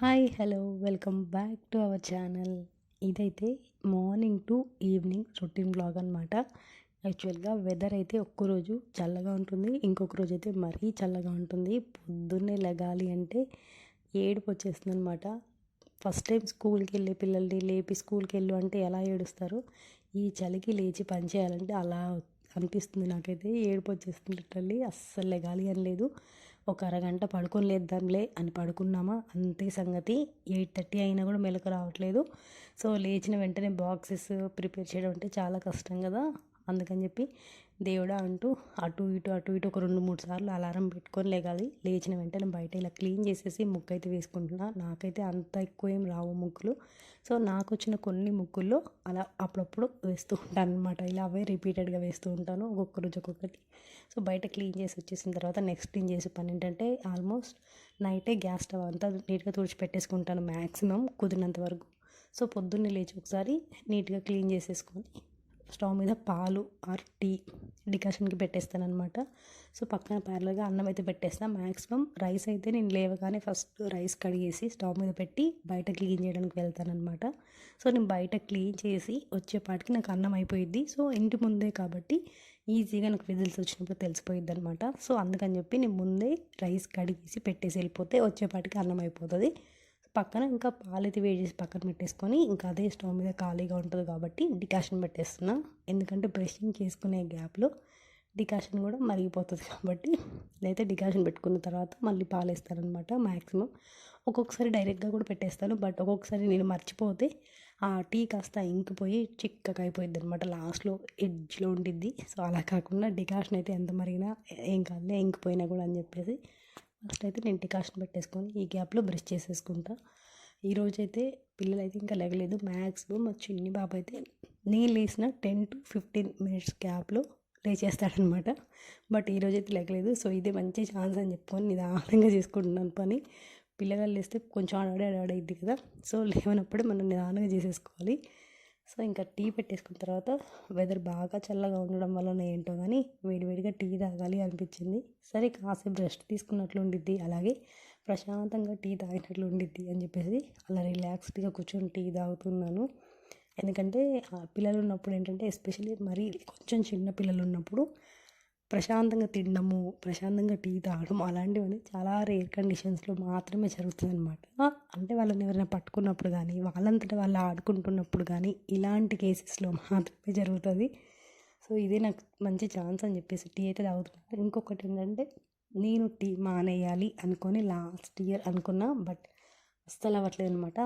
Hi hello welcome back to our channel. ఇదైతే morning to evening routine blog అనమాట యాక్చువల్గా weather అయితే ఒక్కరోజు చల్లగా ఉంటుంది ఇంకొక రోజు అయితే మరీ చల్లగా ఉంటుంది. పొద్దున్నే లెగాలి అంటే ఏడుపు వచ్చేస్తుంది అనమాట ఫస్ట్ టైం స్కూల్కి వెళ్ళే పిల్లల్ని లేపి స్కూల్కి వెళ్ళు అంటే ఎలా ఏడుస్తారు? ఈ చలికి లేచి పని చేయాలంటే అలా అనిపిస్తుంది నాకైతే. ఏడుపు వచ్చేస్తుంది లిటరల్లీ అస్సలు లెగాలి అని లేదు. ఒక అరగంట పడుకొని లేద్దాంలే అని పడుకున్నామా? అంతే సంగతి. ఎయిట్ థర్టీ అయినా కూడా మెలకు రావట్లేదు. సో లేచిన వెంటనే బాక్సెస్ ప్రిపేర్ చేయడం అంటే చాలా కష్టం కదా? అందుకని చెప్పి దేవుడా అంటూ అటు ఇటు అటు ఇటు ఒక రెండు మూడు సార్లు అలారం పెట్టుకొని లేగాలి. లేచిన వెంటనే బయట ఇలా క్లీన్ చేసేసి ముగ్గు అయితే వేసుకుంటున్నా. నాకైతే అంత ఎక్కువ ఏం రావు ముగ్గులు. సో నాకు వచ్చిన కొన్ని ముగ్గుల్లో అలా అప్పుడప్పుడు వేస్తూ ఉంటాను అనమాట ఇలా అవే రిపీటెడ్గా వేస్తూ ఉంటాను ఒక్కొక్క రోజు ఒక్కొక్కటి. సో బయట క్లీన్ చేసి వచ్చేసిన తర్వాత నెక్స్ట్ క్లీన్ చేసే పని ఏంటంటే ఆల్మోస్ట్ నైటే గ్యాస్ స్టవ్ అంతా నీట్గా తుడిచిపెట్టేసుకుంటాను మ్యాక్సిమం కుదిరినంత వరకు. సో పొద్దున్నే లేచి ఒకసారి నీట్గా క్లీన్ చేసేసుకొని స్టవ్ మీద పాలు ఆర్ టీ డికాషన్కి పెట్టేస్తాను అనమాట సో పక్కన ప్యారల్గా అన్నం అయితే పెట్టేస్తాను మ్యాక్సిమం రైస్ అయితే నేను లేవగానే ఫస్ట్ రైస్ కడిగేసి స్టవ్ మీద పెట్టి బయట క్లీన్ చేయడానికి వెళ్తాను అనమాట సో నేను బయట క్లీన్ చేసి వచ్చేపాటికి నాకు అన్నం అయిపోయింది సో ఇంటి ముందే కాబట్టి ఈజీగా నాకు విజిల్స్ వచ్చినప్పుడు తెలిసిపోయింది అనమాట సో అందుకని చెప్పి నేను ముందే రైస్ కడిగేసి పెట్టేసి వెళ్ళిపోతే వచ్చేపాటికి అన్నం అయిపోతుంది. పక్కన ఇంకా పాలైతే వేడి చేసి పక్కన పెట్టేసుకొని ఇంకా అదే స్టవ్ మీద ఖాళీగా ఉంటుంది కాబట్టి డికాషన్ పెట్టేస్తున్నా. ఎందుకంటే బ్రషింగ్ చేసుకునే గ్యాప్లో డికాషన్ కూడా మరిగిపోతుంది కాబట్టి నేనైతే డికాషన్ పెట్టుకున్న తర్వాత మళ్ళీ పాలు వేస్తానమాట మ్యాక్సిమం ఒక్కొక్కసారి డైరెక్ట్గా కూడా పెట్టేస్తాను. బట్ ఒక్కొక్కసారి నేను మర్చిపోతే ఆ టీ కాస్త ఇంకిపోయి చిక్కగా అయిపోయింది అనమాట లాస్ట్లో ఎడ్జ్లో ఉండిద్ది. సో అలా కాకుండా డికాషన్ అయితే ఎంత మరిగినా ఏం కాదులే ఇంకిపోయినా కూడా అని చెప్పేసి ఫస్ట్ అయితే నేను డికాషన్ పెట్టేసుకొని ఈ గ్యాప్లో బ్రష్ చేసేసుకుంటా. ఈరోజైతే పిల్లలు అయితే ఇంకా లేగలేదు మ్యాక్సిమం మా చిన్ని బాబు అయితే నేను వేసిన టెన్ టు ఫిఫ్టీన్ మినిట్స్ గ్యాప్లో లేచేస్తాడనమాట. బట్ ఈరోజైతే లేగలేదు సో ఇదే మంచి ఛాన్స్ అని చెప్పుకొని నిదానంగా చేసుకుంటున్నాను పని. పిల్లగాళ్ళు లేస్తే కొంచెం ఆడాడే ఆడాడైద్ది కదా. సో లేవనప్పుడే మనం నిదానంగా చేసేసుకోవాలి. సో ఇంకా టీ పెట్టేసుకున్న తర్వాత వెదర్ బాగా చల్లగా ఉండడం వలన ఏంటో కానీ వేడివేడిగా టీ తాగాలి అనిపించింది. సరే కాసేపు రెస్ట్ తీసుకున్నట్లు ఉండిద్ది అలాగే ప్రశాంతంగా టీ తాగినట్లు ఉండిద్ది అని చెప్పేసి అలా రిలాక్స్డ్గా కూర్చొని టీ తాగుతున్నాను. ఎందుకంటే పిల్లలు ఉన్నప్పుడు ఏంటంటే ఎస్పెషల్లీ మరీ కొంచెం చిన్న పిల్లలు ఉన్నప్పుడు ప్రశాంతంగా తినడము ప్రశాంతంగా టీ తాగడం అలాంటివన్నీ చాలా రేర్ కండిషన్స్లో మాత్రమే జరుగుతుంది అనమాట అంటే వాళ్ళని ఎవరైనా పట్టుకున్నప్పుడు కానీ వాళ్ళంతటా వాళ్ళు ఆడుకుంటున్నప్పుడు కానీ ఇలాంటి కేసెస్లో మాత్రమే జరుగుతుంది. సో ఇదే నాకు మంచి ఛాన్స్ అని చెప్పేసి టీ అయితే తాగుతున్నాను. ఇంకొకటి ఏంటంటే నేను టీ మానేయాలి అనుకొని లాస్ట్ ఇయర్ అనుకున్నా బట్ అస్సలు అవ్వట్లేదు అనమాట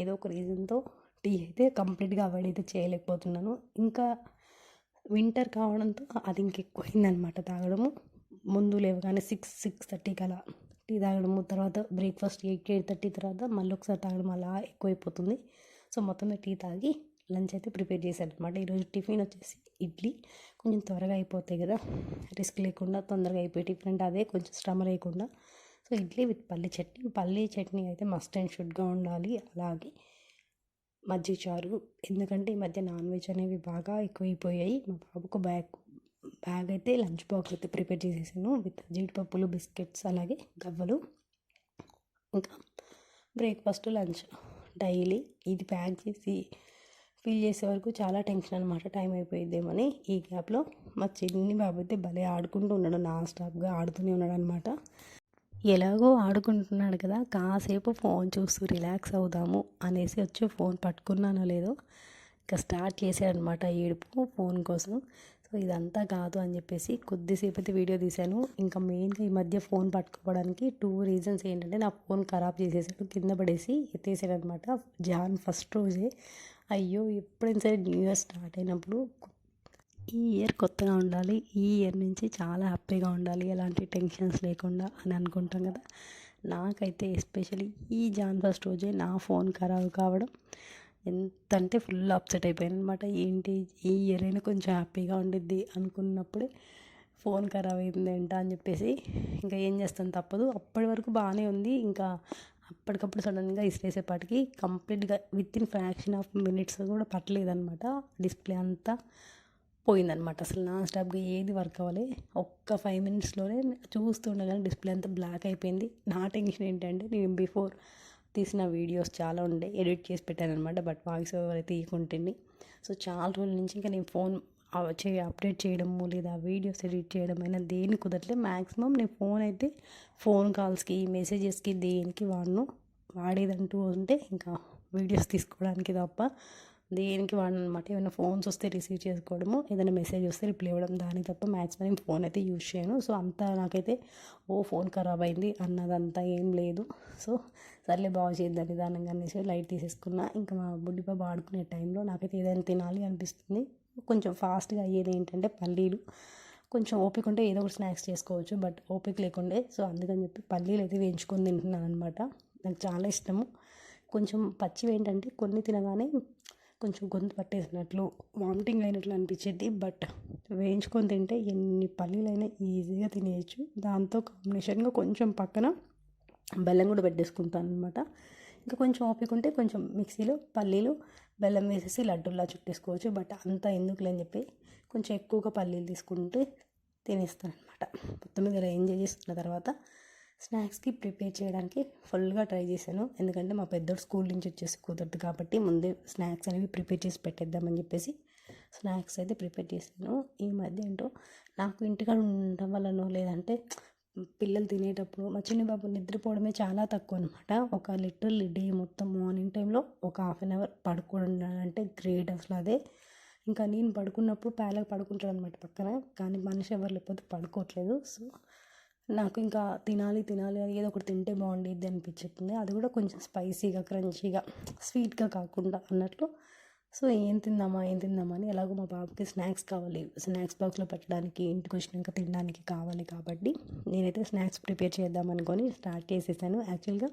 ఏదో ఒక రీజన్తో టీ అయితే కంప్లీట్గా అవాయిడ్ అయితే చేయలేకపోతున్నాను. ఇంకా వింటర్ కావడంతో అది ఇంకెక్కువైందనమాట తాగడము. ముందు లేవగానే సిక్స్ సిక్స్ థర్టీకి అలా టీ తాగడము తర్వాత బ్రేక్ఫాస్ట్ ఎయిట్ ఎయిట్ థర్టీ తర్వాత మళ్ళీ ఒకసారి తాగడం అలా ఎక్కువైపోతుంది. సో మొత్తం టీ తాగి లంచ్ అయితే ప్రిపేర్ చేశాను అనమాట ఈరోజు టిఫిన్ వచ్చేసి ఇడ్లీ. కొంచెం త్వరగా అయిపోతాయి కదా రిస్క్ లేకుండా తొందరగా అయిపోయి టిఫిన్ అంటే అదే కొంచెం శ్రమ లేకుండా. సో ఇడ్లీ విత్ పల్లి చట్నీ. పల్లి చట్నీ అయితే మస్ట్ అండ్ షుడ్గా ఉండాలి. అలాగే మజ్జిగ చారు ఎందుకంటే ఈ మధ్య నాన్ వెజ్ అనేవి బాగా ఎక్కువైపోయాయి. మా బాబుకు బ్యాగ్ బ్యాగ్ అయితే లంచ్ బాక్స్ అయితే ప్రిపేర్ చేసేసాను విత్ జీడిపప్పులు బిస్కెట్స్ అలాగే గవ్వలు. ఇంకా బ్రేక్ఫాస్ట్ లంచ్ డైలీ ఇది ప్యాక్ చేసి ఫిల్ చేసే వరకు చాలా టెన్షన్ అనమాట టైం అయిపోయిద్దేమని ఈ గ్యాప్లో మా చిన్ని బాబు అయితే భలే ఆడుకుంటూ ఉన్నాడు. నాన్ స్టాప్గా ఆడుతూనే ఉన్నాడు అనమాట ఎలాగో ఆడుకుంటున్నాడు కదా కాసేపు ఫోన్ చూస్తూ రిలాక్స్ అవుదాము అనేసి వచ్చి ఫోన్ పట్టుకున్నానో లేదో ఇంకా స్టార్ట్ చేశాడనమాట ఏడుపు ఫోన్ కోసం. సో ఇదంతా కాదు అని చెప్పేసి కొద్దిసేపు అయితే వీడియో తీశాను. ఇంకా మెయిన్గా ఈ మధ్య ఫోన్ పట్టుకోవడానికి టూ రీజన్స్ ఏంటంటే నా ఫోన్ ఖరాబ్ చేసేసాడు కింద పడేసి ఎత్తేసాడు అనమాట జాన్ ఫస్ట్ రోజే. అయ్యో ఎప్పుడైనా సరే న్యూ ఇయర్ స్టార్ట్ అయినప్పుడు ఈ ఇయర్ కొత్తగా ఉండాలి ఈ ఇయర్ నుంచి చాలా హ్యాపీగా ఉండాలి ఎలాంటి టెన్షన్స్ లేకుండా అని అనుకుంటాం కదా. నాకైతే ఎస్పెషలీ ఈ జాన్ ఫస్ట్ రోజే నా ఫోన్ ఖరాబ్ కావడం ఎంత అంటే ఫుల్ అప్సెట్ అయిపోయాను అనమాట ఏంటి ఈ ఇయర్ అయినా కొంచెం హ్యాపీగా ఉండిద్ది అనుకున్నప్పుడే ఫోన్ ఖరాబ్ అయింది ఏంట అని చెప్పేసి ఇంకా ఏం చేస్తాను తప్పదు. అప్పటి వరకు బాగానే ఉంది. ఇంకా అప్పటికప్పుడు సడన్గా ఇసిరేసేపాటికి కంప్లీట్గా with in fraction of minutes కూడా పట్టలేదనమాట డిస్ప్లే అంతా పోయిందనమాట అసలు నాన్ స్టాప్గా ఏది వర్క్ అవ్వాలి. ఒక్క ఫైవ్ మినిట్స్లోనే చూస్తుండగానే డిస్ప్లే అంతా బ్లాక్ అయిపోయింది. నా టెన్షన్ ఏంటంటే నేను బిఫోర్ తీసిన వీడియోస్ చాలా ఉండే ఎడిట్ చేసి పెట్టాను అనమాట బట్ వాయిస్ ఓవర్ అయితే ఇవ్వకుంటుంది సో చాలా రోజుల నుంచి ఇంకా నేను ఫోన్ చే అప్డేట్ చేయడము లేదా వీడియోస్ ఎడిట్ చేయడం అయినా దేని కుదరలే మ్యాక్సిమం నేను ఫోన్ అయితే ఫోన్ కాల్స్కి మెసేజెస్కి దేనికి వాడను. వాడేదంటూ ఉంటే ఇంకా వీడియోస్ తీసుకోవడానికి తప్ప దేనికి వాడనమాట ఏమైనా ఫోన్స్ వస్తే రిసీవ్ చేసుకోవడము ఏదైనా మెసేజ్ వస్తే రిప్లై ఇవ్వడం దానికి తప్ప మ్యాక్సిమం నేను ఫోన్ అయితే యూజ్ చేయను. సో అంతా నాకైతే ఓ ఫోన్ ఖరాబ్ అయింది అన్నదంతా ఏం లేదు. సో సర్లే బాగు చేద్దాం నిదానంగా అనేసి లైట్ తీసేసుకున్నా. ఇంకా మా బుడ్డి బాబు ఆడుకునే టైంలో నాకైతే ఏదైనా తినాలి అనిపిస్తుంది. కొంచెం ఫాస్ట్గా అయ్యేది ఏంటంటే పల్లీలు. కొంచెం ఓపిక ఉంటే ఏదో ఒకటి స్నాక్స్ చేసుకోవచ్చు బట్ ఓపిక లేకుండే. సో అందుకని చెప్పి పల్లీలు అయితే వేయించుకొని తింటున్నాను అనమాట నాకు చాలా ఇష్టము. కొంచెం పచ్చివి ఏంటంటే కొన్ని తినగానే కొంచెం గొంతు పట్టేసినట్లు వామిటింగ్ అయినట్లు అనిపించేది. బట్ వేయించుకొని తింటే ఎన్ని పల్లీలైనా ఈజీగా తినేయచ్చు. దాంతో కాంబినేషన్గా కొంచెం పక్కన బెల్లం కూడా పెట్టేసుకుంటాను అనమాట ఇంకా కొంచెం ఓపిక ఉంటే కొంచెం మిక్సీలో పల్లీలు బెల్లం వేసేసి లడ్డూలా చుట్టేసుకోవచ్చు. బట్ అంత ఎందుకులే అని చెప్పి కొంచెం ఎక్కువగా పల్లీలు తీసుకుంటే తినేస్తాను అనమాట మొత్తం మీద ఎంజాయ్ చేసుకున్న తర్వాత స్నాక్స్కి ప్రిపేర్ చేయడానికి ఫుల్గా ట్రై చేశాను. ఎందుకంటే మా పెద్దోడు స్కూల్ నుంచి వచ్చేసి కుదరదు కాబట్టి ముందే స్నాక్స్ అనేవి ప్రిపేర్ చేసి పెట్టేద్దామని చెప్పేసి స్నాక్స్ అయితే ప్రిపేర్ చేశాను. ఈ మధ్య ఏంటో నాకు ఇంటికాడ ఉండడం వల్లనో లేదంటే పిల్లలు తినేటప్పుడు మా చిన్న బాబు నిద్రపోవడమే చాలా తక్కువ అనమాట ఒక లిటర్ డే మొత్తం మార్నింగ్ టైంలో ఒక హాఫ్ అన్ అవర్ పడుకోవడం అంటే గ్రేట్ అసలు అదే. ఇంకా నేను పడుకున్నప్పుడు పేలకు పడుకుంటాడు అనమాట పక్కన. కానీ మనిషి ఎవరు లేకపోతే పడుకోవట్లేదు. సో నాకు ఇంకా తినాలి తినాలి అని ఏదో ఒకటి తింటే బాగుండేది అనిపించుతుంది అది కూడా కొంచెం స్పైసీగా క్రంచీగా స్వీట్గా కాకుండా అన్నట్లు. సో ఏం తిందామా ఏం తిందామా అని ఎలాగో మా బాబుకి స్నాక్స్ కావాలి. స్నాక్స్ బాక్స్లో పెట్టడానికి ఇంటికి వచ్చినాక తినడానికి కావాలి కాబట్టి నేనైతే స్నాక్స్ ప్రిపేర్ చేద్దాం అనుకొని స్టార్ట్ చేసేసాను. యాక్చువల్గా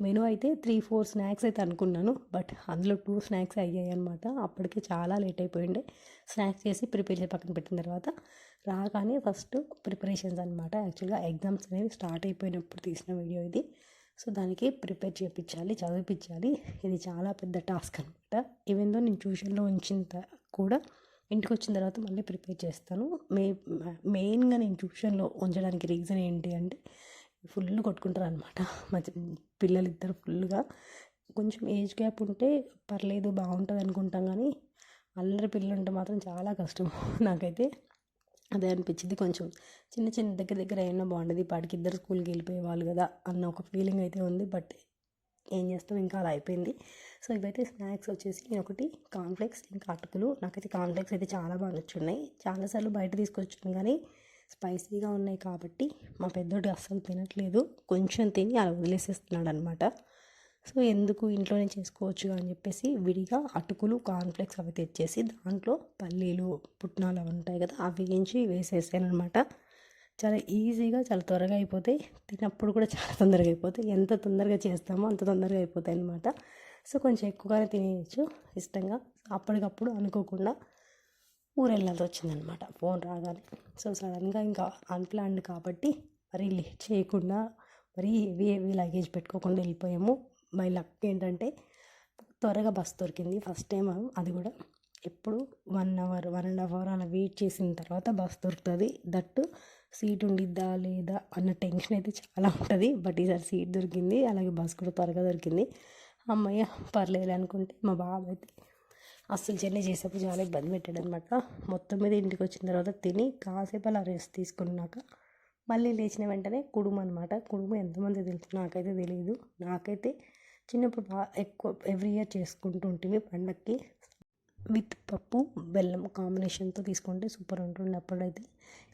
మెనూ అయితే త్రీ ఫోర్ స్నాక్స్ అయితే అనుకున్నాను. బట్ అందులో టూ స్నాక్స్ అయ్యాయి అనమాట అప్పటికే చాలా లేట్ అయిపోయిండే. స్నాక్స్ చేసి ప్రిపేర్ చేసి పక్కన పెట్టిన తర్వాత రాగానే ఫస్ట్ ప్రిపరేషన్స్ అనమాట యాక్చువల్గా ఎగ్జామ్స్ అనేవి స్టార్ట్ అయిపోయినప్పుడు తీసిన వీడియో ఇది. సో దానికి ప్రిపేర్ చేయించాలి చదివిపించాలి ఇది చాలా పెద్ద టాస్క్ అనమాట ఈవెందో నేను ట్యూషన్లో ఉంచిన కూడా ఇంటికి వచ్చిన తర్వాత మళ్ళీ ప్రిపేర్ చేస్తాను. మే మెయిన్గా నేను ట్యూషన్లో ఉంచడానికి రీజన్ ఏంటి అంటే ఫుల్ కొట్టుకుంటారు అనమాట మా పిల్లలు ఇద్దరు ఫుల్గా. కొంచెం ఏజ్ గ్యాప్ ఉంటే పర్లేదు బాగుంటుంది అనుకుంటాం కానీ అల్లరి పిల్లలు ఉంటే మాత్రం చాలా కష్టం నాకైతే. అదే అనిపించింది కొంచెం. చిన్న చిన్న దగ్గర దగ్గర అయినా బాగుండేది. పాటికి ఇద్దరు స్కూల్కి వెళ్ళిపోయేవాళ్ళు కదా అన్న ఒక ఫీలింగ్ అయితే ఉంది. బట్ ఏం చేస్తాం? ఇంకా అలా అయిపోయింది. సో ఇవైతే స్నాక్స్ వచ్చేసి నేను ఒకటి కాన్ఫ్లెక్స్ ఇంకా అటుకులు. నాకైతే కాన్ఫ్లెక్స్ అయితే చాలా బాగా నచ్చున్నాయి. చాలాసార్లు బయట తీసుకొచ్చాను కానీ స్పైసీగా ఉన్నాయి కాబట్టి మా పెద్దోడు అస్సలు తినట్లేదు. కొంచెం తిని అలా వదిలేసేస్తున్నాడు అనమాట సో ఎందుకు ఇంట్లోనే చేసుకోవచ్చు అని చెప్పేసి విడిగా అటుకులు కాన్ఫ్లెక్స్ అవి తెచ్చేసి దాంట్లో పల్లీలు పుట్నాలు అవి ఉంటాయి కదా అవి వేయించి వేసేసాను అనమాట చాలా ఈజీగా చాలా త్వరగా అయిపోతాయి తినప్పుడు కూడా చాలా తొందరగా అయిపోతాయి ఎంత తొందరగా చేస్తామో అంత తొందరగా అయిపోతాయి అనమాట సో కొంచెం ఎక్కువగానే తినేయచ్చు ఇష్టంగా. అప్పటికప్పుడు అనుకోకుండా ఊరెళ్ళాల్సి వచ్చిందనమాట. ఫోన్ రాగానే. సో సడన్గా ఇంకా అన్ప్లాన్డ్ కాబట్టి మరీ లేట్ చేయకుండా మరీ హెవీ హెవీ లగేజ్ పెట్టుకోకుండా వెళ్ళిపోయాము. మై లక్ ఏంటంటే త్వరగా బస్ దొరికింది. ఫస్ట్ టైం అది కూడా ఎప్పుడు one hour one and half hour అలా వెయిట్ చేసిన తర్వాత బస్ దొరుకుతుంది. దట్టు సీట్ ఉండిద్దా లేదా అన్న టెన్షన్ అయితే చాలా ఉంటుంది. బట్ ఈసారి సీట్ దొరికింది. అలాగే బస్ కూడా త్వరగా దొరికింది. అమ్మయ్య పర్లేదు అనుకుంటే మా బాబు అయితే అస్సలు జర్నీ చేసేప్పుడు చాలా ఇబ్బంది పెట్టాడు అనమాట మొత్తం మీద ఇంటికి వచ్చిన తర్వాత తిని కాసేపు అలా రెస్ట్ తీసుకున్నాక మళ్ళీ లేచిన వెంటనే కుడుము అనమాట కుడుము ఎంతమంది తెలుసు? నాకైతే తెలియదు నాకైతే చిన్నప్పుడు బాగా ఎక్కువ ఎవ్రీ ఇయర్ చేసుకుంటూ ఉంటుంది పండక్కి. విత్ పప్పు బెల్లం కాంబినేషన్తో తీసుకుంటే సూపర్ ఉంటుండే అప్పుడైతే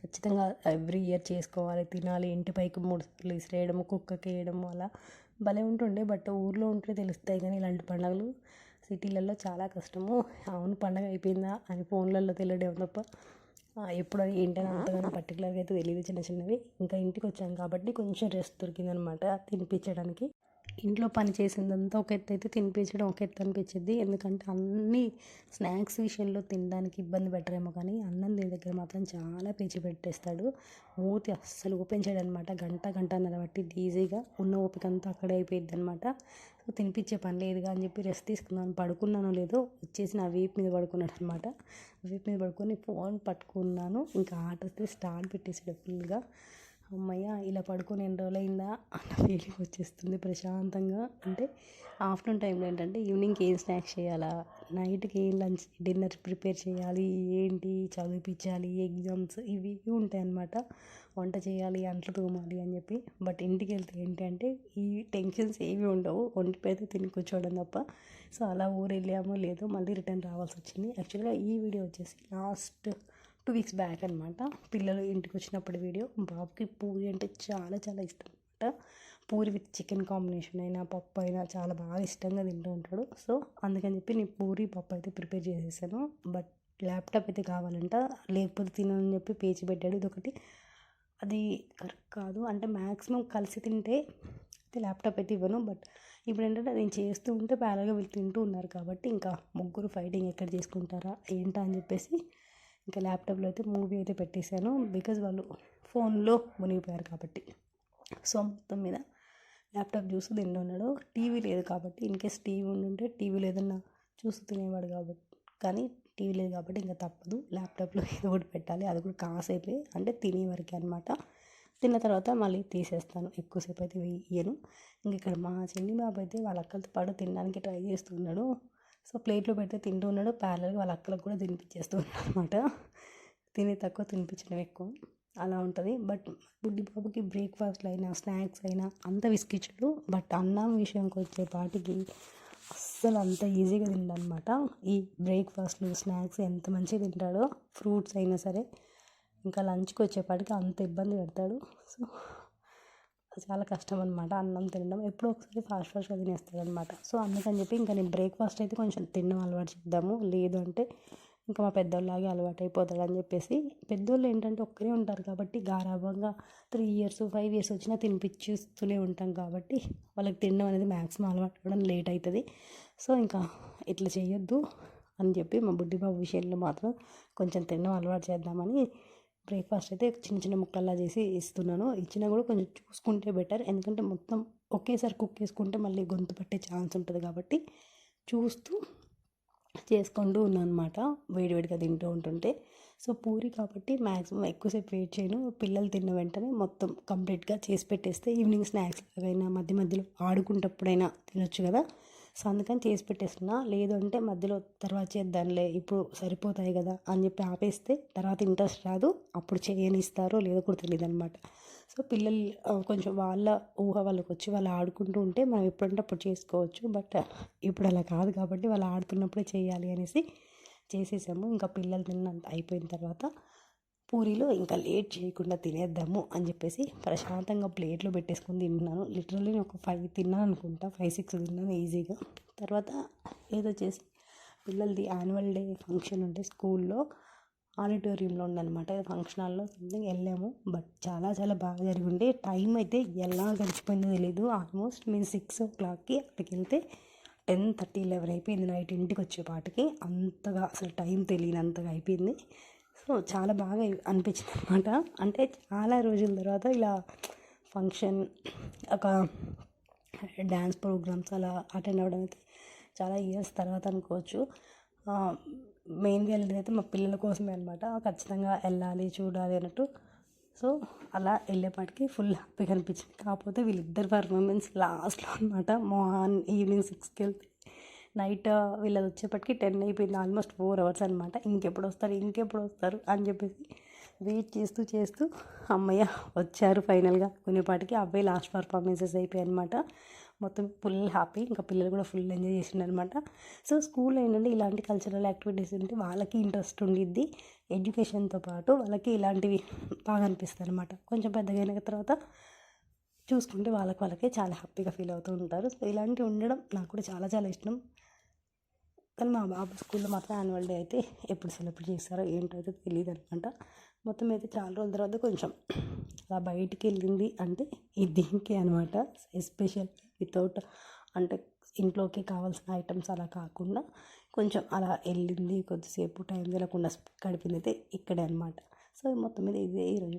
ఖచ్చితంగా ఎవ్రీ ఇయర్ చేసుకోవాలి తినాలి. ఇంటి పైకి మూడు సార్లు విసిరేయడం కుక్కకి వేయడం అలా భలే ఉంటుండే. బట్ ఊర్లో ఉంటే తెలుస్తాయి కానీ ఇలాంటి పండుగలు సిటీలలో చాలా కష్టము. అవును పండగ అయిపోయిందా అని ఫోన్లలో తెలియడం తప్ప ఎప్పుడు ఏంటని అంతగానో పర్టికులర్గా అయితే తెలియదు చిన్న చిన్నవి. ఇంకా ఇంటికి వచ్చాం కాబట్టి కొంచెం రెస్ట్ దొరికిందనమాట తినిపించడానికి. ఇంట్లో పని చేసిందంతా ఒక ఎత్తు అయితే తినిపించడం ఒక ఎత్తు అనిపించింది ఎందుకంటే అన్ని స్నాక్స్ విషయంలో తినడానికి ఇబ్బంది పెట్టరేమో కానీ అన్నం దీని దగ్గర మాత్రం చాలా పేచి పెట్టేస్తాడు. మూతి అస్సలు ఓపెన్ చేయడం అనమాట గంట గంట నిలబట్టి ఈజీగా. ఉన్న ఓపిక అంతా అక్కడే అయిపోయింది అనమాట నాకు తినిపించే పని లేదుగా అని చెప్పి రెస్ట్ తీసుకున్నాను. పడుకున్నానో లేదో వచ్చేసి నా వీపు మీద పడుకున్నాడు అనమాట వీపు మీద పడుకొని ఫోన్ పట్టుకున్నాను. ఇంకా ఆట వస్తే స్టార్ట్ పెట్టేసాడు ఫుల్గా అమ్మయ్య ఇలా పడుకొని ఎన్ని రోజులైందా అన్న ఫీలింగ్ వచ్చేస్తుంది ప్రశాంతంగా. అంటే ఆఫ్టర్నూన్ టైంలో ఏంటంటే ఈవినింగ్కి ఏం స్నాక్స్ చేయాలా? నైట్కి ఏం లంచ్ డిన్నర్ ప్రిపేర్ చేయాలి? ఏంటి? చదివిపించాలి? ఎగ్జామ్స్ ఇవి ఇవి ఉంటాయి అన్నమాట. వంట చేయాలి అంట్లు తోమాలి అని చెప్పి. బట్ ఇంటికి వెళ్తే ఏంటి అంటే ఈ టెన్షన్స్ ఏవి ఉండవు. వండిపోయితే తిని కూర్చోవడం తప్ప. సో అలా ఊరు వెళ్ళామో లేదో మళ్ళీ రిటర్న్ రావాల్సి వచ్చింది. యాక్చువల్గా ఈ వీడియో వచ్చేసి లాస్ట్ టూ వీక్స్ బ్యాక్ అనమాట పిల్లలు ఇంటికి వచ్చినప్పుడు వీడియో. బాబుకి పూరి అంటే చాలా చాలా ఇష్టం అనమాట పూరి విత్ చికెన్ కాంబినేషన్ అయినా పప్పు అయినా చాలా బాగా ఇష్టంగా తింటూ ఉంటాడు. సో అందుకని చెప్పి నేను పూరి పప్పు అయితే ప్రిపేర్ చేసేసాను. బట్ ల్యాప్టాప్ అయితే కావాలంట. లేకపోతే తినని చెప్పి పేచి పెట్టాడు. ఇదొకటి. అది కరెక్ట్ కాదు. అంటే మ్యాక్సిమం కలిసి తింటే అయితే ల్యాప్టాప్ అయితే ఇవ్వను. బట్ ఇప్పుడు ఏంటంటే నేను చేస్తూ ఉంటే ప్యారల్గా వీళ్ళు తింటూ ఉన్నారు కాబట్టి ఇంకా ముగ్గురు ఫైటింగ్ ఎక్కడ చేసుకుంటారా? ఏంటా అని చెప్పేసి ఇంకా ల్యాప్టాప్లో అయితే మూవీ అయితే పెట్టేశాను. బికాజ్ వాళ్ళు ఫోన్లో మునిగిపోయారు కాబట్టి. సో మొత్తం మీద ల్యాప్టాప్ చూస్తూ ఉన్నాడు. టీవీ లేదు కాబట్టి ఇన్ కేస్ టీవీ ఉండుంటే టీవీలో ఏదన్నా చూసి తినేవాడు కాబట్టి కానీ టీవీ లేదు కాబట్టి ఇంకా తప్పదు. ల్యాప్టాప్లో ఏదో ఒకటి పెట్టాలి. అది కూడా కాసేపే అంటే తినే వరకే అనమాట తిన్న తర్వాత మళ్ళీ తీసేస్తాను. ఎక్కువసేపు అయితే వేయను ఇంక ఇక్కడ మా చెల్లి బాబు అయితే వాళ్ళ అక్కలతో పాటు తినడానికి ట్రై చేస్తున్నాడు సో ప్లేట్లో పెడితే తింటూ ఉన్నాడు. ప్యారల్గా వాళ్ళ అక్కలకు కూడా తినిపించేస్తూ ఉన్నాడు అనమాట తినే తక్కువ తినిపించడం ఎక్కువ. అలా ఉంటుంది. బట్ బుడ్డి బాబుకి బ్రేక్ఫాస్ట్లు అయినా స్నాక్స్ అయినా అంత విసికిచ్చాడు బట్ అన్నం విషయంకి వచ్చే పాటికి అస్సలు అంత ఈజీగా తిండనమాట ఈ బ్రేక్ఫాస్ట్లు స్నాక్స్ ఎంత మంచిగా తింటాడో ఫ్రూట్స్ అయినా సరే ఇంకా లంచ్కి వచ్చేపాటికి అంత ఇబ్బంది పెడతాడు. సో చాలా కష్టం అనమాట అన్నం తినడం ఎప్పుడో ఒకసారి ఫాస్ట్ ఫాస్ట్గా తినేస్తాడు అనమాట సో అందుకని చెప్పి ఇంకా నేను బ్రేక్ఫాస్ట్ అయితే కొంచెం తినడం అలవాటు చేద్దాము. లేదు అంటే ఇంకా మా పెద్దోళ్ళలాగే అలవాటు అయిపోతాడు అని చెప్పేసి పెద్దోళ్ళు ఏంటంటే ఒక్కరే ఉంటారు కాబట్టి గారాభంగా త్రీ ఇయర్స్ ఫైవ్ ఇయర్స్ వచ్చినా తినిపించేస్తూనే ఉంటాం కాబట్టి వాళ్ళకి తినడం అనేది మ్యాక్సిమం అలవాటు అవ్వడం లేట్ అవుతుంది సో ఇంకా ఇట్లా చేయొద్దు అని చెప్పి మా బుడ్డి బాబు విషయంలో మాత్రం కొంచెం తినడం అలవాటు చేద్దామని బ్రేక్ఫాస్ట్ అయితే చిన్న చిన్న ముక్కల్లా చేసి ఇస్తున్నాను. ఇచ్చినా కూడా కొంచెం చూసుకుంటే బెటర్. ఎందుకంటే మొత్తం ఒకేసారి కుక్ చేసుకుంటే మళ్ళీ గొంతు పట్టే ఛాన్స్ ఉంటుంది కాబట్టి చూస్తూ చేసుకుంటూ ఉన్నానమాట. అనమాట వేడివేడిగా తింటూ ఉంటుంటే. సో పూరి కాబట్టి మ్యాక్సిమం ఎక్కువసేపు వెయిట్ చేయను. పిల్లలు తిన్న వెంటనే మొత్తం కంప్లీట్గా చేసి పెట్టేస్తే ఈవినింగ్ స్నాక్స్ అయినా మధ్య మధ్యలో ఆడుకుంటప్పుడైనా తినొచ్చు కదా. సో అందుకని చేసి పెట్టేస్తున్నా. లేదు అంటే మధ్యలో తర్వాత చేద్దాంలే ఇప్పుడు సరిపోతాయి కదా అని చెప్పి ఆపేస్తే తర్వాత ఇంట్రెస్ట్ రాదు. అప్పుడు చేయనిస్తారో లేదో కూడా తెలియదు అనమాట సో పిల్లలు కొంచెం వాళ్ళ ఊహ వాళ్ళకి వచ్చి వాళ్ళు ఆడుకుంటూ ఉంటే మనం ఎప్పుడంటే అప్పుడు చేసుకోవచ్చు. బట్ ఇప్పుడు అలా కాదు కాబట్టి వాళ్ళు ఆడుతున్నప్పుడే చేయాలి అనేసి చేసేసాము. ఇంకా పిల్లలు తిన్నంత అయిపోయిన తర్వాత పూరీలో ఇంకా లేట్ చేయకుండా తినేద్దాము అని చెప్పేసి ప్రశాంతంగా ప్లేట్లో పెట్టేసుకొని తింటున్నాను. లిటరల్లీ ఒక ఫైవ్ తిన్నాను అనుకుంటా. ఫైవ్ సిక్స్ తిన్నాను ఈజీగా తర్వాత ఏదో చేసి పిల్లలది యాన్యువల్ డే ఫంక్షన్ ఉంటే స్కూల్లో ఆడిటోరియంలో ఉండనమాట ఫంక్షన్ హాల్లో సంథింగ్ వెళ్ళాము. బట్ చాలా చాలా బాగా జరిగింది టైం అయితే ఎలా గడిచిపోయిందో తెలియదు ఆల్మోస్ట్ మేము సిక్స్ ఓ క్లాక్కి అక్కడికి వెళ్తే టెన్ థర్టీ లెవెన్ అయిపోయింది. నైట్ ఇంటికి వచ్చేపాటికి అంతగా అసలు టైం తెలియనంతగా అయిపోయింది. సో చాలా బాగా అనిపించింది అనమాట అంటే చాలా రోజుల తర్వాత ఇలా ఫంక్షన్ ఒక డ్యాన్స్ ప్రోగ్రామ్స్ అలా అటెండ్ అవ్వడం అయితే చాలా ఇయర్స్ తర్వాత అనుకోవచ్చు. మెయిన్గా వెళ్ళేది అయితే మా పిల్లల కోసమే అనమాట ఖచ్చితంగా వెళ్ళాలి చూడాలి అన్నట్టు. సో అలా వెళ్ళేపాటికి ఫుల్ హ్యాపీగా అనిపించింది. కాకపోతే వీళ్ళిద్దరు పర్ఫార్మెన్స్ లాస్ట్లో అనమాట మార్నింగ్ ఈవినింగ్ సిక్స్కి వెళ్తే నైట్ వీళ్ళది వచ్చేప్పటికి టెన్ అయిపోయింది ఆల్మోస్ట్ ఫోర్ అవర్స్ అనమాట ఇంకెప్పుడు వస్తారు ఇంకెప్పుడు వస్తారు అని చెప్పేసి వెయిట్ చేస్తూ చేస్తూ అమ్మయ్య వచ్చారు ఫైనల్గా. కొనేపాటికి అవే లాస్ట్ పర్ఫార్మెన్సెస్ అయిపోయాయి అనమాట మొత్తం ఫుల్ హ్యాపీ ఇంకా పిల్లలు కూడా ఫుల్ ఎంజాయ్ చేసిండనమాట సో స్కూల్లో ఏంటంటే ఇలాంటి కల్చరల్ యాక్టివిటీస్ ఉంటే వాళ్ళకి ఇంట్రెస్ట్ ఉండిద్ది. ఎడ్యుకేషన్తో పాటు వాళ్ళకి ఇలాంటివి బాగా అనిపిస్తాయి అనమాట కొంచెం పెద్దగా అయిన తర్వాత చూసుకుంటే వాళ్ళకి వాళ్ళకే చాలా హ్యాపీగా ఫీల్ అవుతూ ఉంటారు. సో ఇలాంటివి ఉండడం నాకు కూడా చాలా చాలా ఇష్టం. కానీ మా బాబు స్కూల్లో మాత్రం యాన్యువల్ డే అయితే ఎప్పుడు సెలబ్రేట్ చేస్తారో ఏంటో అయితే తెలియదు అనమాట. మొత్తం అయితే చాలా రోజుల తర్వాత కొంచెం అలా బయటికి వెళ్ళింది అంటే ఈ దీనికి అనమాట. ఎస్పెషల్ వితౌట్ అంటే ఇంట్లోకి కావాల్సిన ఐటమ్స్ అలా కాకుండా కొంచెం అలా వెళ్ళింది. కొద్దిసేపు టైం తెలకుండా గడిపింది అయితే ఇక్కడే అనమాట. సో మొత్తం మీద ఇదే ఈరోజు